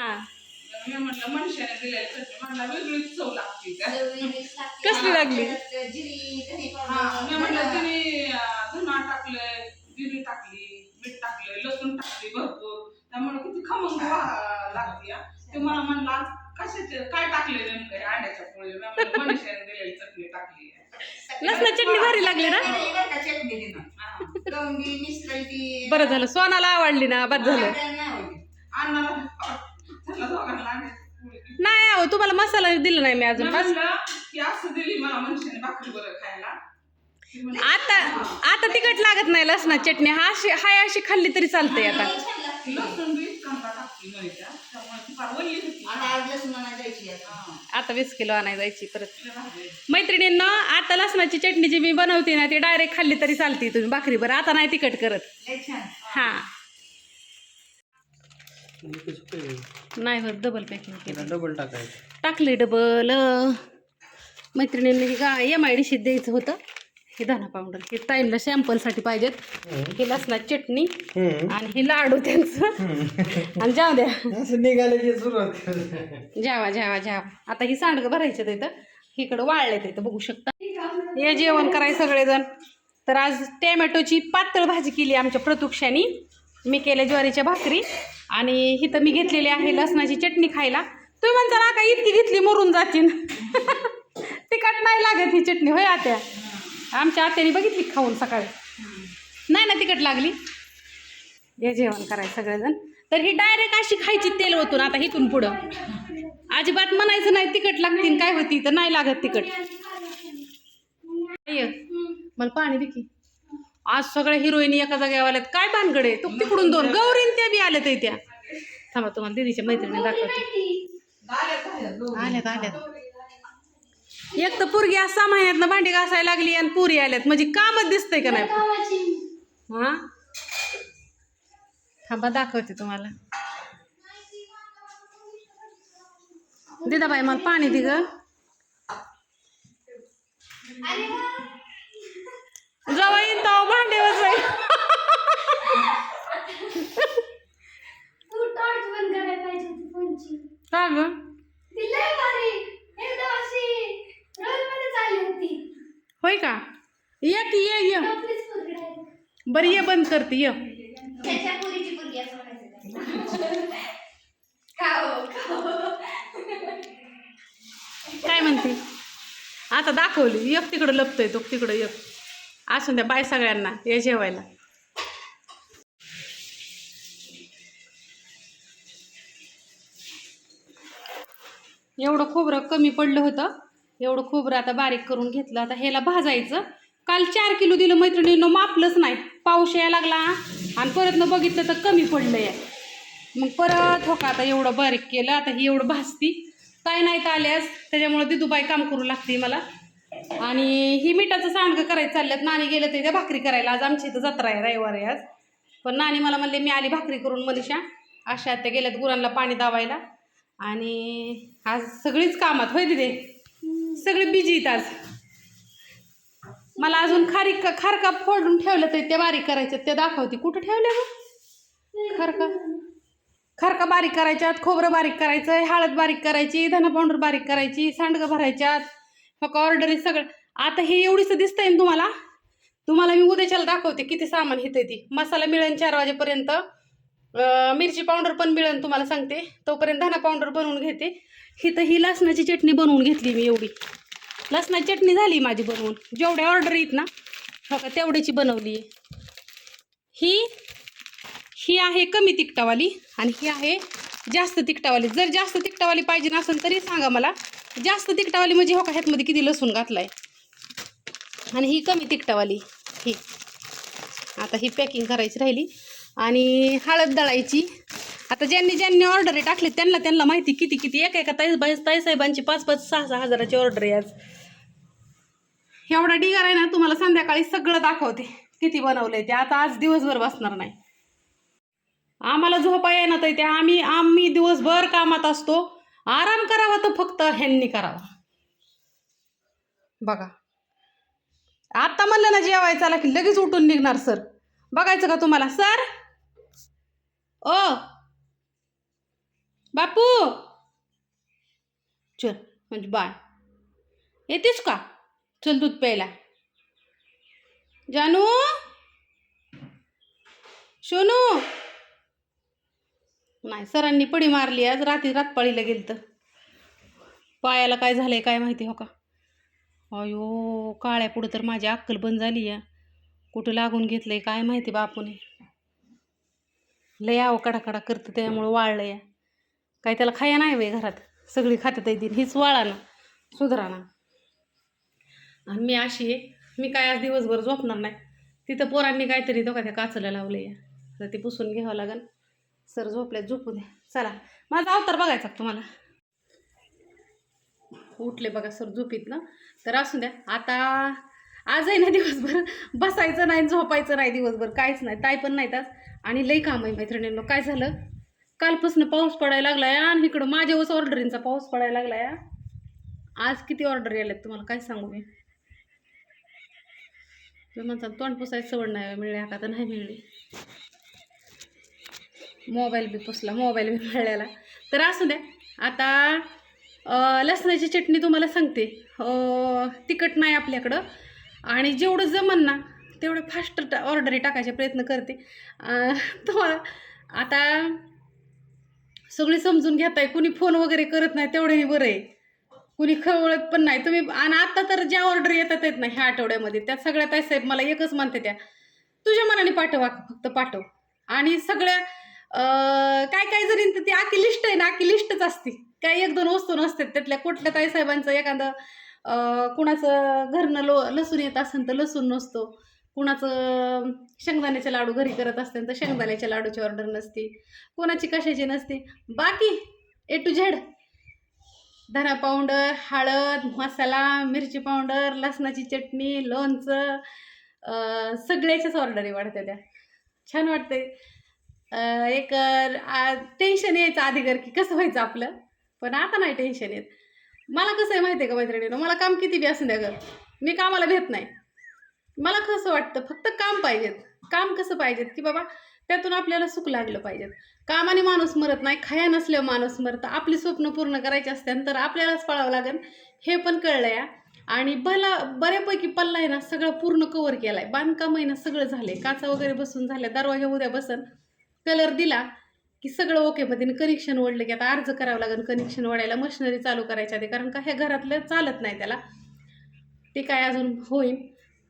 हा. मी म्हटलं मनुष्याने दिलेली चटणी. मला वेगळीच चव लागते का? कसली लागली? हा, मी म्हटलं तिने अं, धना टाकलंय जिरी टाकली मीठ टाकलंय लसूण टाकली भरपूर. त्यामुळे किती खमंग वा- लागते हा. ते मला म्हणलं आज कशाचे काय टाकले नेमकं हे अंड्याच्या पोळी मी म्हणलं मनुष्याने दिलेली चटणी टाकली लसणा चटणी भारी लागली ना? बरं झालं सोनाला आवडली ना? बस झालं त्याला दोघांना अंड्याची पोळी दिली. नाही अहो तुम्हाला मसाला दिला नाही मी अजून. बस म्हणलं की असं दिली मला मनुष्याने भाकरी बरं खायला. ती म्हणली, आता आता तिखट लागत नाही लसणा चटणी. हा अशी हाय अशी खाल्ली तरी चालते आता. लसूण बी कांदा टाकली मरीच्या त्यामुळे ती फार वल्ली होती. हा, आता वीस किलो आणाय जायची परत. लय भारी. मैत्रिणींना आता लसणाची चटणी जी मी बनवते ना ती डायरेक्ट खाल्ली तरी चालते तुम्ही. भाकरी बरं. आता नाही तिखट करत. हा. नाही होत डबल पॅकिंग केलं. डबल टाकायचं. टाकले डबल मैत्रिणींनी हे गा एम आय डी शीत द्यायचं होतं. हे धना पावडर हे टाईमला सॅम्पलसाठी पाहिजेत. हे लसणाची चटणी आणि हे लाडू त्यांचं. आणि जाऊ द्या. असं निघाल्याची सुरुवात कर. जावा जावा जावा. आता ही सांडगं भरायचं तिथं इकडं वाळले तिथं बघू शकता. हे जेवण कराय सगळेजण. तर आज टॅमॅटोची पातळ भाजी केली आमच्या प्रतुक्षानी. मी केल्या ज्वारीच्या भाकरी आणि इथं मी घेतलेली आहे लसणाची चटणी खायला. तुम्ही म्हणता ना का इतकी घेतली मरून जातील तिखट नाही लागत ही चटणी होय आत्या? आमच्या आत्याने बघितली खाऊन सकाळी? नाही ना तिखट लागली? हे जेवण करायचं सगळेजण. तर ही डायरेक्ट अशी खायची तेल ओतून आता इथून पुढं. अजिबात म्हणायचं नाही तिखट लागतील काय होती? तर नाही लागत तिखट. ये, मला पाणी दे की. आज सगळ्या हिरोईनी एका जागेवर आल्यात काय भानगडे? तू तिकडून दोन. गौरीन त्या बी आल्यात आहे त्या थांबा तुम्हाला दिदीच्या मैत्रिणी दाखवते. आल्यात, आल्यात, एक तर पोरगी आज सहा महिन्यात भांडी घासायला लागली आणि पुरी आल्यात. म्हणजे कामच दिसतंय का नाही? हा? थांबा दाखवते तुम्हाला. दिदाबाई मला पाणी दे ग. जवळ येईन तेव्हा भांडे फोनची. का ग? होय का? ये की ये ये. बरं ये बंद करते ये. काय म्हणते? आता दाखवली. एक तिकडं लपतोय तो तिकडं एक. असून द्या बाय सगळ्यांना. ये जेवायला. एवढं खोबरं कमी पडलं होतं. एवढं खोबरं आता बारीक करून घेतलं. आता ह्याला भाजायचं. काल चार किलो दिलं मैत्रिणीनं मापलंच नाही. पाऊस यायला लागला. आणि परत न बघितलं तर कमी पडलं या मग परत हो का आता एवढं बारीक केलं. आता ही एवढं भाजती. काय नाही तर आल्यास त्याच्यामुळे दिदूबाई काम करू लागते मला. आणि ही मिठाचं सांडगं करायचं चालल्यात. नानी गेलं तरी त्या भाकरी करायला. आज आमची इथं जत्रा आहे रविवार आहे आज. पण नानी मला म्हणले मी आली भाकरी करून मनीषा. अशा त्या गेल्यात गुरांना पाणी दावायला. आणि आज सगळीच कामात होय तिथे सगळे बिजी आहेत आज. मला अजून खारीक खारका फोडून ठेवलं तरी त्या बारीक करायच्यात. त्या दाखवते. कुठं ठेवल्या मग खारका. खारका बारीक करायच्यात खोबरं बारीक करायचं हळद बारीक करायची धना पावडर बारीक करायची सांडगं भरायच्यात. फक्त ऑर्डर सगळं. आता हे एवढीच दिसतंय ना तुम्हाला? तुम्हाला मी उद्याच्याला दाखवते किती सामान हिथं ती. मसाला मिळेल चार वाजेपर्यंत. मिरची पावडर पण मिळेल तुम्हाला सांगते. तोपर्यंत धना पावडर बनवून घेते. हिथं ही लसणाची चटणी बनवून घेतली मी एवढी. लसणाची चटणी झाली माझी बनवून. जेवढ्या ऑर्डर येत ना हो तेवढ्याची बनवली ही ही आहे कमी तिखटावाली आणि ही आहे जास्त तिखटावाली. जर जास्त तिखटावाली पाहिजे नसेल तरी सांगा मला. जास्त तिकटावाली म्हणजे हो का ह्यातमध्ये किती लसूण घातलाय? आणि ही कमी तिकटावाली ही. आता ही पॅकिंग करायची राहिली. आणि हळद दळायची. आता ज्यांनी ज्यांनी ऑर्डर टाकले त्यांना त्यांना माहिती किती किती एका एका ताई बाई ताईसाहेबांची पाच पाच सहा सहा हजाराची ऑर्डर आहे आज. एवढा डिगार आहे ना तुम्हाला संध्याकाळी सगळं दाखवते. किती बनवलंय ते. आता आज दिवसभर बसणार नाही. आम्हाला झोपा येणार तर ते आम्ही आम्ही दिवसभर कामात असतो. आराम करावा तो फक्त ह्यांनी करावा. बघा. आता म्हणलं ना जेवायचं आला की लगेच उठून निघणार सर. बघायचं का तुम्हाला? सर? ओ बापू? चल म्हणजे बाय येतेस का? चल दूध प्यायला. जानू? सोनू नाही सरांनी पडी मारली आज रात्री रातपाळीला गेलं तर पायाला काय झालं आहे काय माहिती हो का? अयो काळ्या पुढं तर माझी अक्कल बंद झाली या. कुठं लागून घेतलं आहे काय माहिती बापूने. लय आव कडा करतं त्यामुळं वाळलं या. काय त्याला खाया नाही वे घरात. सगळी खात्यात येतील हीच वाळा ना सुधरा ना आणि मी अशी आहे मी काय आज दिवसभर झोपणार नाही. तिथं पोरांनी काहीतरी तो का त्या काचला लावलं या. तर ते पुसून घ्यावं लागेल सर झोपल्यात झोपू द्या चला माझा अवतार बघायचा तुम्हाला? उठले बघा सर झोपीत ना तर असू द्या आता आजही ना दिवसभर बसायचं नाही झोपायचं नाही दिवसभर काहीच नाही ताई पण नाहीत आज. आणि लई काम आहे मैत्रिणींना काय झालं? कालपासून पाऊस पडायला लागलाय आणि इकडं माझ्यावरच ऑर्डरींचा पाऊस पडायला लागलाय. आज किती ऑर्डर आल्यात तुम्हाला काय सांगू मी? म्हणतात तोंड पुसायची सवड नाही मिळली का तर नाही मिळली. मोबाईल बी पुसला मोबाईल बी मिळाला तर असू द्या आता लसणाची चटणी तुम्हाला सांगते. तिखट नाही आपल्याकडं. आणि जेवढं जमन ना तेवढं फास्ट ऑर्डरी टाकायचे प्रयत्न करते. तुम्हाला आता सगळी समजून घेताय कुणी फोन वगैरे करत नाही तेवढ्याने बरं आहे. कुणी खवळत पण नाही. तुम्ही आणि आत्ता तर ज्या ऑर्डर येतात आहेत ना ह्या आठवड्यामध्ये त्या सगळ्या ताई साहेब मला एकच म्हणते त्या तुझ्या मनाने पाठव फक्त पाठव. आणि सगळ्या काय काय जरी ती आखी लिस्ट आहे ना आखी लिस्टच असते. काय एक दोन वस्तू नसतात त्यातल्या. कुठल्या ताई साहेबांचं एखादं कुणाचं घरनं लो लसूण येत असेल तर लसूण नसतो. कुणाचं शेंगदाण्याचे लाडू घरी करत असतील तर शेंगदाण्याच्या लाडूची ऑर्डर नसते. कोणाची कशाची नसते. बाकी ए टू झेड धना पावडर हळद मसाला मिरची पावडर लसणाची चटणी लोणचं सगळ्याच्याच ऑर्डरी वाढत्या त्या. छान वाटते एक टेन्शन यायचं आधी घर की कसं व्हायचं आपलं? पण आता नाही टेन्शन येत. मला कसं आहे माहिती आहे का मैत्रिणीनं? मला काम किती बी असू द्या गं. मी कामाला भेट नाही. मला कसं वाटतं फक्त काम पाहिजेत. काम कसं पाहिजेत की बाबा त्यातून आपल्याला सुख लागलं पाहिजेत. कामाने माणूस मरत नाही खाया नसल्यावर माणूस मरतं. आपली स्वप्न पूर्ण करायची असतात तर आपल्यालाच पळावं लागेल. हे पण कळलं या आणि भला बऱ्यापैकी पल्ला आहे ना सगळं पूर्ण कवर आहे बांधकाम आहे ना सगळं झालं आहे काचा वगैरे बसून झाल्या दरवाजा उद्या बसन. कलर दिला की सगळं ओके मध्ये कनेक्शन ओढलं की आता अर्ज करावं लागेल कनेक्शन ओढायला मशिनरी चालू करायच्या आधी. कारण का हे घरातलं चालत नाही त्याला. ते काय अजून होईल.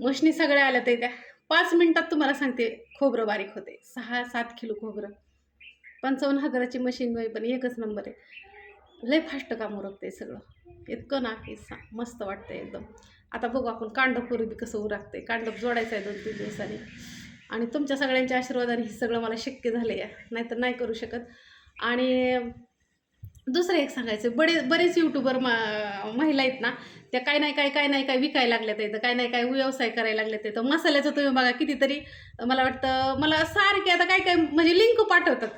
मशनी सगळ्या आल्या ते त्या. पाच मिनटात तुम्हाला सांगते खोबरं बारीक होते. सहा सात किलो खोबरं. पंचावन्न हजाराची मशीन पण एकच नंबर आहे. लय फास्ट काम उरकते सगळं. इतकं ना की सा मस्त वाटतं एकदम. आता बघू आपण कांडपूर्वी कसं उरकते कांडप जोडायचं आहे दोन तीन दिवसांनी. आणि तुमच्या सगळ्यांच्या आशीर्वादाने हे सगळं मला शक्य झालं आहे नाहीतर नाही करू शकत. आणि दुसरं एक सांगायचं बरे बरेच यूट्यूबर मा महिला आहेत ना त्या काय नाही काय काय नाही काय विकायला लागल्यात तर काय नाही काय व्यवसाय करायला लागल्यात तर मसाल्याचं तुम्ही बघा कितीतरी मला वाटतं मला सारखे आता काय काय म्हणजे लिंक पाठवतात.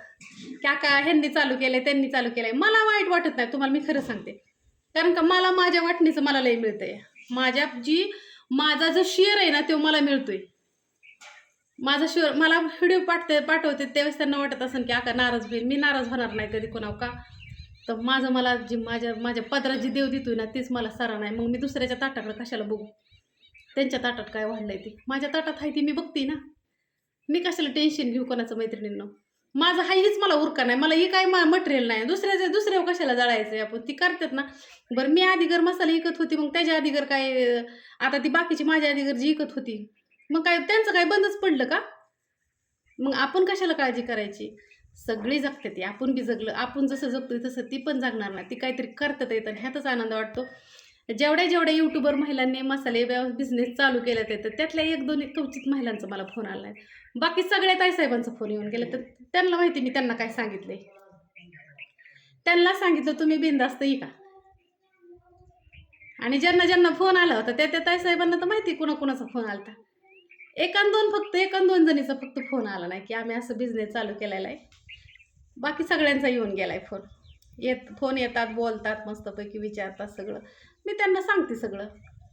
क्या का ह्यांनी चालू केलं आहे त्यांनी चालू केलंय. मला वाईट वाटत नाही तुम्हाला मी खरं सांगते. कारण का मला माझ्या वाटणीचं मला लई आहे माझ्या जी माझा जो शेअर आहे ना तो मला मिळतो आहे माझा शिवर मला व्हिडिओ पाठते पाठवते त्यावेळेस त्यांना वाटत असेल की आका नाराज होईल. मी नाराज होणार नाही कधी कोणाव का? तर माझं मला जी माझ्या माझ्या पदरात जी देव देतोय ना तीच मला सरा नाही. मग मी दुसऱ्याच्या ताटाकडे कशाला बघू? त्यांच्या ताटात काय वाढलंय ते? माझ्या ताटात आहे ती मी बघते ना. मी कशाला टेन्शन घेऊ कोणाचं मैत्रिणींना? माझं हाय हीच मला उरका नाही. मला ही काय मा मटेरियल नाही. दुसऱ्याचं दुसऱ्यावर कशाला जळायचं आपण? ती करतात ना. बरं मी आधीगर मसाला विकत होती मग त्याच्या आधीगर काय आता ती बाकीची माझ्या आधीगर जी विकत होती. मग काय त्यांचं काय बंदच पडलं का? मग आपण कशाला काळजी करायची? सगळी जगते ती आपण बी जगलं आपण जसं जगतोय तसं ती पण जगणार नाही. ती काहीतरी करतात येतं ह्यातच आनंद वाटतो. जेवढ्या जेवढ्या युट्यूबर महिलांनी मसाले बिझनेस चालू केला ते तर त्यातल्या एक दोन कवचित महिलांचा मला फोन आला आहे. बाकी सगळ्या ताईसाहेबांचा फोन येऊन गेला तर त्यांना माहिती मी त्यांना काय सांगितले त्यांना सांगितलं तुम्ही बिंदास्त का? आणि ज्यांना ज्यांना फोन आला होता त्या त्या ताईसाहेबांना तर माहिती कुणा कुणाचा फोन आला होता एकान दोन फक्त एकान दोन जणीचा फक्त फोन आला नाही की आम्ही असं बिझनेस चालू केलेला आहे. बाकी सगळ्यांचा येऊन गेला आहे फोन. येत फोन येतात बोलतात मस्तपैकी विचारतात सगळं. मी त्यांना सांगते सगळं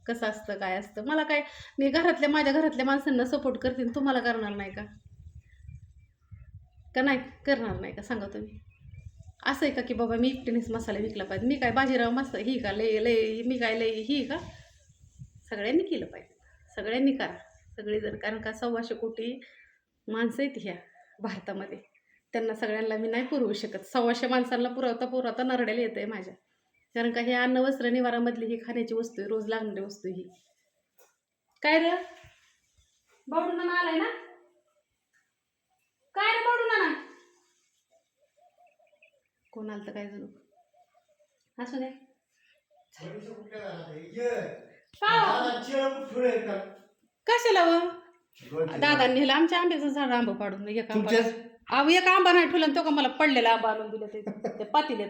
कसं असतं काय असतं. मला काय मी घरातल्या माझ्या घरातल्या माणसांना सपोर्ट करते आणि तुम्हाला करणार नाही का? का नाही? करणार नाही का? सांगा तुम्ही. असं आहे का की बाबा मी एकटीनेच मसाला विकला पाहिजे. मी काय बाजीराव मस्त ही का लय लय मी काय लय ही का? सगळ्यांनी केलं पाहिजे. सगळ्यांनी करा. सगळे जर कारण का सव्वाशे कोटी माणसं आहेत ह्या भारतामध्ये. त्यांना सगळ्यांना मी नाही पुरवू शकत. सव्वाशे माणसांना पुरवता पुरवता नरड्याला येतं आहे माझ्या. कारण का हे अन्न वस्त्र निवारामधली ही खाण्याची वस्तू आहे रोज लागणारी वस्तू ही. काय रे? बावडून आलाय ना? काय रे ना कोण आलं तर काय जणू? असू दे. का हो? कशाला व दादा नेलं आमच्या आंब्याचं झाड आंबा पाडून एक आंबा तुमच्याच? अहो एक आंबा नाही ठेवला आणि तो का मला पडलेला आंबा आणून दिला ते ते पातीलेत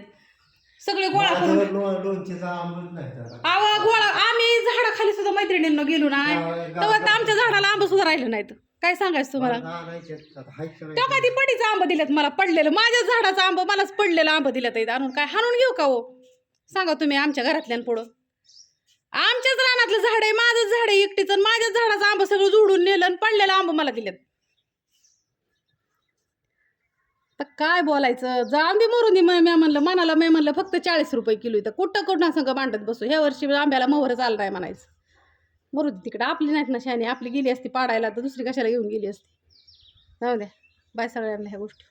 सगळे गोळा करून लोणचेचा अमृत नाही त्याला. अहो गोळा आम्ही झाडाखाली सुद्धा मैत्रिणींना गेलो नाही. तेव्हा तर आमच्या झाडाला आंबा सुद्धा राहिलं नाहीत. काय सांगायचं तुम्हाला? मला आणायचे आहेत. तेव्हा काय ती पडीचं आंबा दिलेत मला पडलेलं. माझ्या झाडाचा आंबा मलाच पडलेलं आंबा दिलं ते आणून काय हाणून घेऊ का हो? सांगा तुम्ही आमच्या घरातल्यान आमच्याच रानातलं झाड आहे माझंच झाड आहे एकटीचं माझ्याच झाडाचं आंबा सगळं जोडून नेलं आणि पडलेलं आंबा मला दिलेत. तर काय बोलायचं? जा दे मरून दे मी म्हणलं मनाला मी म्हणलं फक्त चाळीस रुपये किलो इथं. कुठं कुठं संग मांडत बसू. ह्या वर्षी आंब्याला मोहरच आलं नाही म्हणायचं. मरू दे तिकडे. आपली नाहीत ना शानी आपली गेली असती पाडायला तर दुसरी कशाला घेऊन गेली असती? जाऊ द्या. बाय सगळ्यांना ह्या गोष्टी.